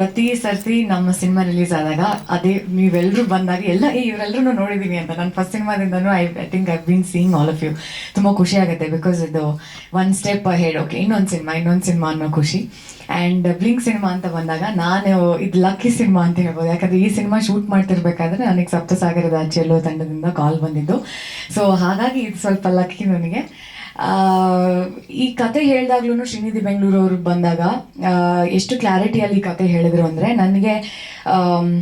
ಪ್ರತಿ ಸರ್ತಿ ನಮ್ಮ ಸಿನಿಮಾ ರಿಲೀಸ್ ಆದಾಗ ಅದೇ ನೀವೆಲ್ಲರೂ ಬಂದಾಗ ಎಲ್ಲ ಇವರೆಲ್ಲರೂ ನೋಡಿದ್ದೀನಿ ಅಂತ ನಾನು first ಸಿನಿಮಾದಿಂದನೂ I I think I been seeing all of you ತುಂಬ ಖುಷಿ ಆಗುತ್ತೆ ಬಿಕಾಸ್ ಇದು ಒನ್ ಸ್ಟೆಪ್ ಹೇಡ್ ಓಕೆ ಇನ್ನೊಂದು ಸಿನಿಮಾ ಇನ್ನೊಂದು ಸಿನಿಮಾ ಅನ್ನೋ ಖುಷಿ. ಆ್ಯಂಡ್ ಬ್ಲಿಂಕ್ ಸಿನಿಮಾ ಅಂತ ಬಂದಾಗ ನಾನು ಇದು ಲಕ್ಕಿ ಸಿನಿಮಾ ಅಂತ ಹೇಳ್ಬೋದು. ಯಾಕಂದರೆ ಈ ಸಿನಿಮಾ ಶೂಟ್ ಮಾಡ್ತಿರ್ಬೇಕಾದ್ರೆ ನನಗೆ ಸಪ್ತಸಾಗರದ ಚೆಲ್ಲೋ ತಂಡದಿಂದ ಕಾಲ್ ಬಂದಿದ್ದು. ಸೊ ಹಾಗಾಗಿ ಇದು ಸ್ವಲ್ಪ ಲಕ್ಕಿ ನನಗೆ. ಈ ಕತೆ ಹೇಳಿದಾಗ್ಲೂ ಶ್ರೀನಿಧಿ ಬೆಂಗಳೂರು ಅವ್ರಿಗೆ ಬಂದಾಗ ಎಷ್ಟು ಕ್ಲಾರಿಟಿಯಲ್ಲಿ ಕತೆ ಹೇಳಿದ್ರು ಅಂದರೆ ನನಗೆ ಆಮ್,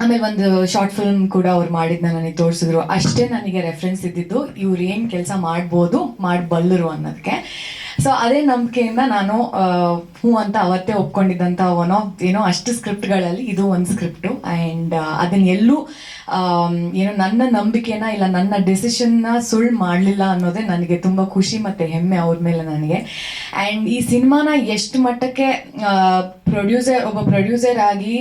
ಆಮೇಲೆ ಒಂದು ಶಾರ್ಟ್ ಫಿಲ್ಮ್ ಕೂಡ ಅವ್ರು ಮಾಡಿದ್ನ ನನಗೆ ತೋರಿಸಿದ್ರು. ಅಷ್ಟೇ ನನಗೆ ರೆಫರೆನ್ಸ್ ಇದ್ದಿದ್ದು ಇವ್ರು ಏನು ಕೆಲಸ ಮಾಡ್ಬೋದು ಮಾಡಬಲ್ಲರು ಅನ್ನೋದಕ್ಕೆ ಸೊ ಅದೇ ನಂಬಿಕೆಯಿಂದ ನಾನು ಹ್ಞೂ ಅಂತ ಅವತ್ತೇ ಒಪ್ಕೊಂಡಿದ್ದಂಥ ಒನ್ ಆಫ್ ಏನೋ ಅಷ್ಟು ಸ್ಕ್ರಿಪ್ಟ್ಗಳಲ್ಲಿ ಇದು ಒಂದು ಸ್ಕ್ರಿಪ್ಟು. ಆ್ಯಂಡ್ ಅದನ್ನ ಎಲ್ಲೂ ಏನು ನನ್ನ ನಂಬಿಕೆನ ಇಲ್ಲ, ನನ್ನ ಡೆಸಿಷನ್ನ ಸುಳ್ಳು ಮಾಡಲಿಲ್ಲ ಅನ್ನೋದೇ ನನಗೆ ತುಂಬ ಖುಷಿ ಮತ್ತು ಹೆಮ್ಮೆ ಅವ್ರ ಮೇಲೆ ನನಗೆ. ಆ್ಯಂಡ್ ಈ ಸಿನಿಮಾನ ಎಷ್ಟು ಮಟ್ಟಕ್ಕೆ ಪ್ರೊಡ್ಯೂಸರ್, ಒಬ್ಬ ಪ್ರೊಡ್ಯೂಸರ್ ಆಗಿ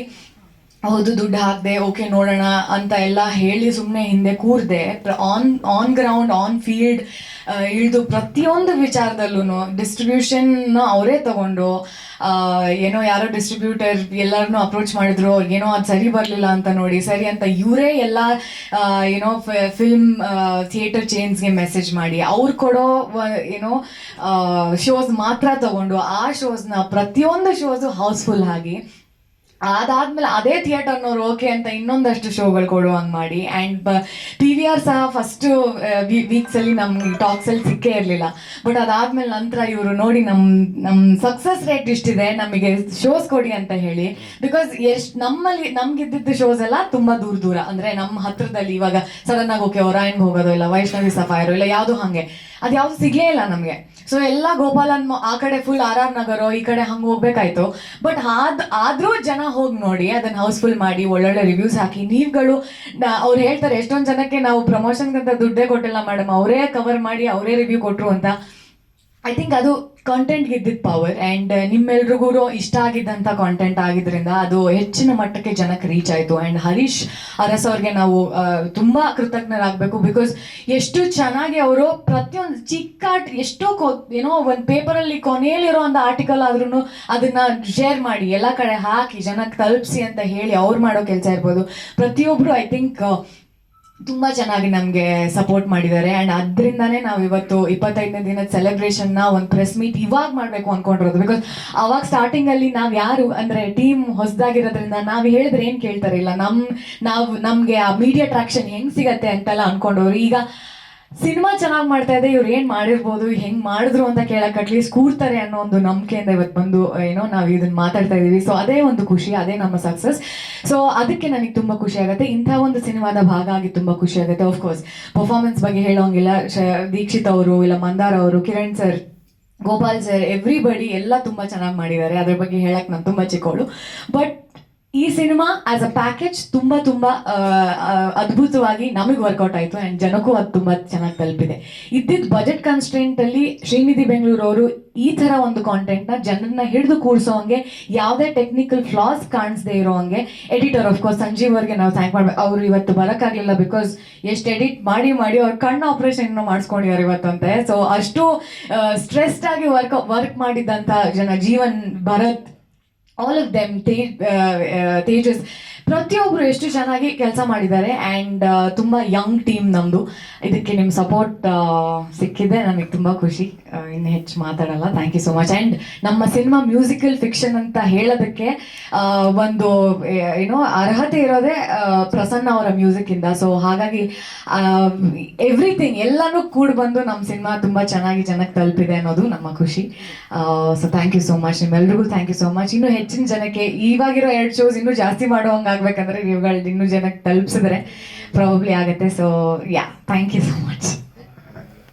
ಹೌದು, ದುಡ್ಡು ಹಾಕ್ದೆ ಓಕೆ ನೋಡೋಣ ಅಂತ ಎಲ್ಲ ಹೇಳಿ ಸುಮ್ಮನೆ ಹಿಂದೆ ಕೂರ್ದೆ. On on ground on field ಇಳಿದು ಪ್ರತಿಯೊಂದು ವಿಚಾರದಲ್ಲೂ ಡಿಸ್ಟ್ರಿಬ್ಯೂಷನ್ ಅವರೇ ತಗೊಂಡು ಏನೋ ಯಾರೋ ಡಿಸ್ಟ್ರಿಬ್ಯೂಟರ್ ಎಲ್ಲರನ್ನೂ ಅಪ್ರೋಚ್ ಮಾಡಿದ್ರು, ಏನೋ ಅದು ಸರಿ ಬರಲಿಲ್ಲ ಅಂತ ನೋಡಿ, ಸರಿ ಅಂತ ಇವರೇ ಎಲ್ಲ ಏನೋ ಫಿಲ್ಮ್ ಥಿಯೇಟರ್ ಚೇನ್ಸ್ಗೆ ಮೆಸೇಜ್ ಮಾಡಿ, ಅವ್ರು ಕೊಡೋ ಏನೋ ಶೋಸ್ ಮಾತ್ರ ತಗೊಂಡು, ಆ ಶೋಸ್ನ ಪ್ರತಿಯೊಂದು ಶೋಸು ಹೌಸ್ಫುಲ್ ಆಗಿ ಅದಾದ್ಮೇಲೆ ಅದೇ ಥಿಯೇಟರ್ನವ್ರು ಓಕೆ ಅಂತ ಇನ್ನೊಂದಷ್ಟು ಶೋಗಳು ಕೊಡುವಂಗೆ ಮಾಡಿ. ಆ್ಯಂಡ್ ಪಿ ವಿ ಆರ್ ಸಹ ಫಸ್ಟು ವೀಕ್ಸಲ್ಲಿ ಟಾಕ್ಸ್ ಟಾಕ್ಸಲ್ಲಿ ಸಿಕ್ಕೇ ಇರಲಿಲ್ಲ. ಬಟ್ ಅದಾದ್ಮೇಲೆ ನಂತರ ಇವರು ನೋಡಿ ನಮ್ಮ ನಮ್ಮ ಸಕ್ಸಸ್ ರೇಟ್ ಇಷ್ಟಿದೆ, ನಮಗೆ ಶೋಸ್ ಕೊಡಿ ಅಂತ ಹೇಳಿ. ಬಿಕಾಸ್ ಎಷ್ಟು, ನಮ್ಮಲ್ಲಿ, ನಮ್ಗಿದ್ದಿದ್ದು ಶೋಸ್ ಎಲ್ಲ ತುಂಬ ದೂರ ದೂರ. ಅಂದರೆ ನಮ್ಮ ಹತ್ರದಲ್ಲಿ ಇವಾಗ ಸಡನ್ ಆಗಿ ಓಕೆ ಒರಾಯನ್ಗೆ ಹೋಗೋದು, ಇಲ್ಲ ವೈಷ್ಣವಿ ಸಫಾಯರು ಇಲ್ಲ ಯಾವುದು ಹಾಗೆ. ಅದು ಯಾವುದು ಸಿಗ್ಲೇ ಇಲ್ಲ ನಮಗೆ. ಸೊ ಎಲ್ಲ ಗೋಪಾಲನ್ ಆ ಕಡೆ ಫುಲ್ ಆರ್ ಆರ್ ನಗರ, ಈ ಕಡೆ ಹಂಗೆ ಹೋಗ್ಬೇಕಾಯ್ತು. ಬಟ್ ಆದ್, ಆದ್ರೂ ಜನ ಹೋಗಿ ನೋಡಿ, ಅದನ್ನ ಹೌಸ್ಫುಲ್ ಮಾಡಿ, ಒಳ್ಳೊಳ್ಳೆ ರಿವ್ಯೂಸ್ ಹಾಕಿ, ನೀವುಗಳು ಅವ್ರು ಹೇಳ್ತಾರೆ, ಎಷ್ಟೊಂದು ಜನಕ್ಕೆ ನಾವು ಪ್ರಮೋಷನ್ಗಂತ ದುಡ್ಡೇ ಕೊಟ್ಟಿಲ್ಲ ಮೇಡಮ್ ಅವರೇ ಕವರ್ ಮಾಡಿ, ಅವರೇ ರಿವ್ಯೂ ಕೊಟ್ರು ಅಂತ. ಐ ಥಿಂಕ್ ಅದು ಕಾಂಟೆಂಟ್ಗೆ ಇದ್ದಿದ್ದು ಪವರ್ ಆ್ಯಂಡ್ ನಿಮ್ಮೆಲ್ರಿಗೂ ಇಷ್ಟ ಆಗಿದ್ದಂಥ ಕಾಂಟೆಂಟ್ ಆಗಿದ್ದರಿಂದ ಅದು ಹೆಚ್ಚಿನ ಮಟ್ಟಕ್ಕೆ ಜನಕ್ಕೆ ರೀಚ್ ಆಯಿತು. ಆ್ಯಂಡ್ ಹರೀಶ್ ಅರಸ್ ಅವ್ರಿಗೆ ನಾವು ತುಂಬ ಕೃತಜ್ಞರಾಗಬೇಕು ಬಿಕಾಸ್ ಎಷ್ಟು ಚೆನ್ನಾಗಿ ಅವರು ಪ್ರತಿಯೊಂದು ಚಿಕ್ಕ ಎಷ್ಟೋ ಕೊ, ಏನೋ ಒಂದು ಪೇಪರಲ್ಲಿ ಕೊನೆಯಲ್ಲಿರೋ ಒಂದು ಆರ್ಟಿಕಲ್ ಆದ್ರೂ ಅದನ್ನು ಶೇರ್ ಮಾಡಿ, ಎಲ್ಲ ಕಡೆ ಹಾಕಿ, ಜನಕ್ಕೆ ತಲುಪಿಸಿ ಅಂತ ಹೇಳಿ ಅವ್ರು ಮಾಡೋ ಕೆಲಸ ಇರ್ಬೋದು. ಪ್ರತಿಯೊಬ್ಬರು ಐ ಥಿಂಕ್ ತುಂಬ ಚೆನ್ನಾಗಿ ನಮಗೆ ಸಪೋರ್ಟ್ ಮಾಡಿದ್ದಾರೆ. ಆ್ಯಂಡ್ ಅದರಿಂದನೇ ನಾವು ಇವತ್ತು ಇಪ್ಪತ್ತೈದನೇ ದಿನದ ಸೆಲೆಬ್ರೇಷನ್ನ ಒಂದು ಪ್ರೆಸ್ ಮೀಟ್ ಇವಾಗ ಮಾಡಬೇಕು ಅಂದ್ಕೊಂಡಿರೋದು ಬಿಕಾಸ್ ಅವಾಗ ಸ್ಟಾರ್ಟಿಂಗಲ್ಲಿ ನಾವು ಯಾರು, ಅಂದರೆ ಟೀಮ್ ಹೊಸದಾಗಿರೋದ್ರಿಂದ ನಾವು ಹೇಳಿದ್ರೆ ಏನು ಕೇಳ್ತಾರೆ ಇಲ್ಲ? ನಮ್ಮ ನಾವು, ನಮಗೆ ಆ ಮೀಡಿಯಾ ಟ್ರಾಕ್ಷನ್ ಹೆಂಗೆ ಸಿಗತ್ತೆ ಅಂತೆಲ್ಲ ಅಂದ್ಕೊಂಡವ್ರು ಈಗ ಸಿನಿಮಾ ಚೆನ್ನಾಗಿ ಮಾಡ್ತಾ ಇದೆ ಇವ್ರು ಏನು ಮಾಡಿರ್ಬೋದು, ಹೆಂಗೆ ಮಾಡಿದ್ರು ಅಂತ ಕೇಳಕ್ಕೆ ಅಟ್ಲೀಸ್ಟ್ ಕೂರ್ತಾರೆ ಅನ್ನೋ ಒಂದು ನಂಬಿಕೆಯಿಂದ ಇವತ್ತು ಬಂದು, ಏನೋ ನಾವು ಇದನ್ನ ಮಾತಾಡ್ತಾ ಇದೀವಿ. ಸೊ ಅದೇ ಒಂದು ಖುಷಿ, ಅದೇ ನಮ್ಮ ಸಕ್ಸಸ್ ಸೊ ಅದಕ್ಕೆ ನನಗೆ ತುಂಬ ಖುಷಿ ಆಗುತ್ತೆ. ಇಂಥ ಒಂದು ಸಿನಿಮಾದ ಭಾಗ ಆಗಿ ತುಂಬ ಖುಷಿ ಆಗುತ್ತೆ. ಆಫ್ಕೋರ್ಸ್ ಪರ್ಫಾರ್ಮೆನ್ಸ್ ಬಗ್ಗೆ ಹೇಳೋಂಗಿಲ್ಲ. ದೀಕ್ಷಿತ್ ಅವರು, ಇಲ್ಲ ಮಂದಾರ್ ಅವರು, Kiran sir Gopal sir everybody ಎಲ್ಲ ತುಂಬ ಚೆನ್ನಾಗಿ ಮಾಡಿದ್ದಾರೆ. ಅದ್ರ ಬಗ್ಗೆ ಹೇಳಕ್ಕೆ ನಾನು ತುಂಬ ಚಿಕ್ಕವಳು ಬಟ್ ಈ ಸಿನಿಮಾ ಆಸ್ ಅ ಪ್ಯಾಕೇಜ್ ತುಂಬಾ ತುಂಬ ಅದ್ಭುತವಾಗಿ ನಮಗೆ ವರ್ಕೌಟ್ ಆಯ್ತು ಅಂಡ್ ಜನಕ್ಕೂ ಅದು ತುಂಬಾ ಚೆನ್ನಾಗಿ ತಲುಪಿದೆ. ಇದ್ದಿದ್ದ ಬಜೆಟ್ ಕನ್ಸ್ಟೆಂಟಲ್ಲಿ ಶ್ರೀನಿಧಿ ಬೆಂಗಳೂರು ಅವರು ಈ ತರ ಒಂದು ಕಾಂಟೆಂಟ್ನ ಜನರನ್ನ ಹಿಡಿದು ಕೂರಿಸೋ ಹಂಗೆ ಯಾವುದೇ ಟೆಕ್ನಿಕಲ್ ಫ್ಲಾಸ್ ಕಾಣಿಸದೆ ಇರೋ ಹಂಗೆ ಎಡಿಟರ್ ಕೋರ್ಸ್ ಸಂಜೀವ್ ಅವ್ರಿಗೆ ನಾವು ಥ್ಯಾಂಕ್ ಮಾಡ್ಬೇಕು ಅವರು ಇವತ್ತು ಬರೋಕ್ಕಾಗಲಿಲ್ಲ ಬಿಕಾಸ್ ಎಷ್ಟು ಎಡಿಟ್ ಮಾಡಿ ಮಾಡಿ ಅವ್ರ ಕಣ್ಣು ಆಪರೇಷನ್ ಮಾಡಿಸ್ಕೊಂಡಿದ್ದಾರೆ ಇವತ್ತು ಅಂತೆ. ಸೊ ಅಷ್ಟು ಸ್ಟ್ರೆಸ್ಡ್ ಆಗಿ ವರ್ಕ್ ವರ್ಕ್ ಮಾಡಿದಂತ ಜನ Jeevan Bharat all of them Tejas ಪ್ರತಿಯೊಬ್ಬರು ಎಷ್ಟು ಚೆನ್ನಾಗಿ ಕೆಲಸ ಮಾಡಿದ್ದಾರೆ ಆ್ಯಂಡ್ ತುಂಬ ಯಂಗ್ ಟೀಮ್ ನಮ್ಮದು ಇದಕ್ಕೆ ನಿಮ್ಮ ಸಪೋರ್ಟ್ ಸಿಕ್ಕಿದೆ. ನನಗೆ ತುಂಬ ಖುಷಿ. ಆ, ಇನ್ನು ಹೆಚ್ಚು ಮಾತಾಡಲ್ಲ. Thank you so much and ನಮ್ಮ ಸಿನಿಮಾ ಮ್ಯೂಸಿಕಲ್ ಫಿಕ್ಷನ್ ಅಂತ ಹೇಳೋದಕ್ಕೆ ಒಂದು ಏನೋ ಅರ್ಹತೆ ಇರೋದೇ ಪ್ರಸನ್ನ ಅವರ ಮ್ಯೂಸಿಕ್ಕಿಂದ ಸೊ ಹಾಗಾಗಿ ಎವ್ರಿಥಿಂಗ್ ಎಲ್ಲನೂ ಕೂಡ ಬಂದು ನಮ್ಮ ಸಿನಿಮಾ ತುಂಬ ಚೆನ್ನಾಗಿ ಜನಕ್ಕೆ ತಲುಪಿದೆ ಅನ್ನೋದು ನಮ್ಮ ಖುಷಿ. So thank you so much ನಿಮ್ಮೆಲ್ರಿಗೂ. ಥ್ಯಾಂಕ್ ಯು ಸೋ ಮಚ್ ಇನ್ನೂ ಹೆಚ್ಚಿನ ಜನಕ್ಕೆ ಇವಾಗಿರೋ ಎರಡು ಶೋಸ್ ಇನ್ನೂ ಜಾಸ್ತಿ ಮಾಡೋಂಗೆ ಆಗ್ಬೇಕಂದ್ರೆ ನೀವುಗಳು ಇನ್ನೂ ಜನಕ್ಕೆ ತಲುಪಿಸಿದ್ರೆ ಪ್ರಾಬಬ್ಲಿ ಆಗುತ್ತೆ. So yeah thank you so much